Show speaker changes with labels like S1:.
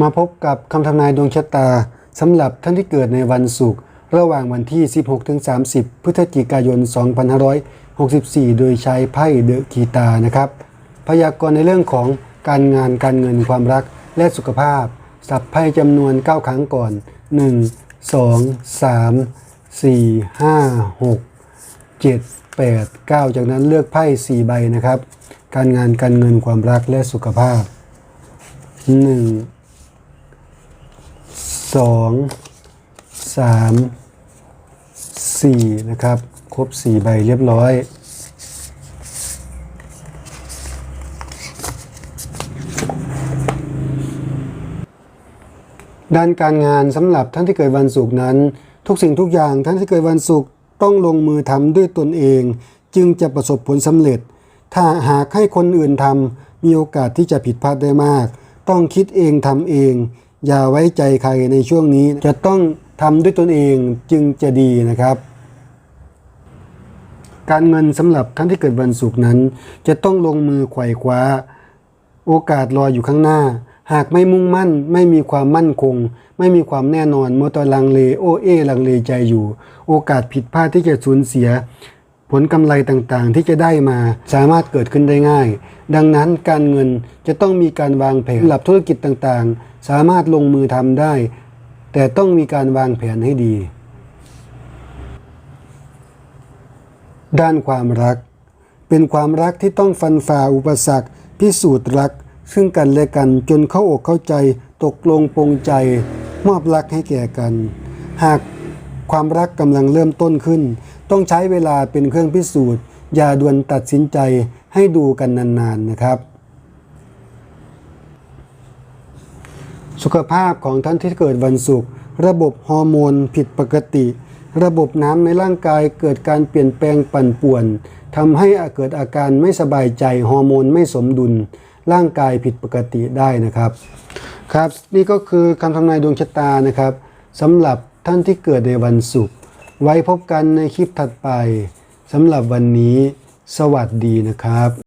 S1: มาพบกับคำทำนายดวงชะตาสำหรับท่านที่เกิดในวันศุกร์ระหว่างวันที่ 16-30 พฤศจิกายน 2564 โดยใช้ไพ่เดอะกีตานะครับ พยากรณ์ในเรื่องของการงานการเงินความรักและสุขภาพ สับไพ่จำนวน 9 ครั้งก่อน 1 2 3 4 5 6 7 8 9 จากนั้นเลือกไพ่ 4 ใบนะครับ การงานการเงินความรักและสุขภาพ 1 สองสามสี่นะครับ ครบสี่ใบเรียบร้อย ด้านการงานสำหรับท่านที่เกิดวันศุกร์นั้น ทุกสิ่งทุกอย่างท่านที่เกิดวันศุกร์ต้องลงมือทำด้วยตนเอง จึงจะประสบผลสำเร็จ ถ้าหากให้คนอื่นทำมีโอกาสที่จะผิดพลาดได้มาก ต้องคิดเองทำเอง อย่าไว้ใจใครในช่วงนี้จะต้องทำด้วยตนเองจึงจะดีนะครับ การเงินสำหรับท่านที่เกิดวันศุกร์นั้น จะต้องลงมือไขว่คว้า โอกาสรออยู่ข้างหน้า หากไม่มุ่งมั่น ไม่มีความมั่นคง ไม่มีความแน่นอนมัวแต่ลังเลโอเอลังเลใจอยู่ โอกาสผิดพลาดที่จะสูญเสีย ผลกำไรต่างๆ ที่จะได้มาสามารถเกิดขึ้นได้ง่าย ดังนั้นการเงินจะต้องมีการวางแผนหรับธุรกิจต่างๆ สามารถลงมือทำได้ แต่ต้องมีการวางแผนให้ดี ด้านความรัก เป็นความรักที่ต้องฟันฝ่าอุปสรรค พิสูจน์รัก ซึ่งกันและกันจนเข้าอกเข้าใจตกลงปรงใจ มอบรักให้แก่กัน หากความรักกำลังเริ่มต้นขึ้นต้องใช้เวลาเป็นเครื่องพิสูจน์ อย่าด่วนตัดสินใจให้ดูกันนานๆนะครับ สุขภาพของท่านที่เกิดวันศุกร์ระบบฮอร์โมนผิดปกติ ระบบน้ำในร่างกายเกิดการเปลี่ยนแปลงปั่นป่วนทำให้เกิดอาการไม่สบายใจฮอร์โมนไม่สมดุล ร่างกายผิดปกติได้นะครับ ครับ นี่ก็คือคำทำนายดวงชะตานะครับสำหรับท่านที่เกิดในวันศุกร์ ไว้พบกันในคลิปถัดไปสำหรับวันนี้ สวัสดีนะครับ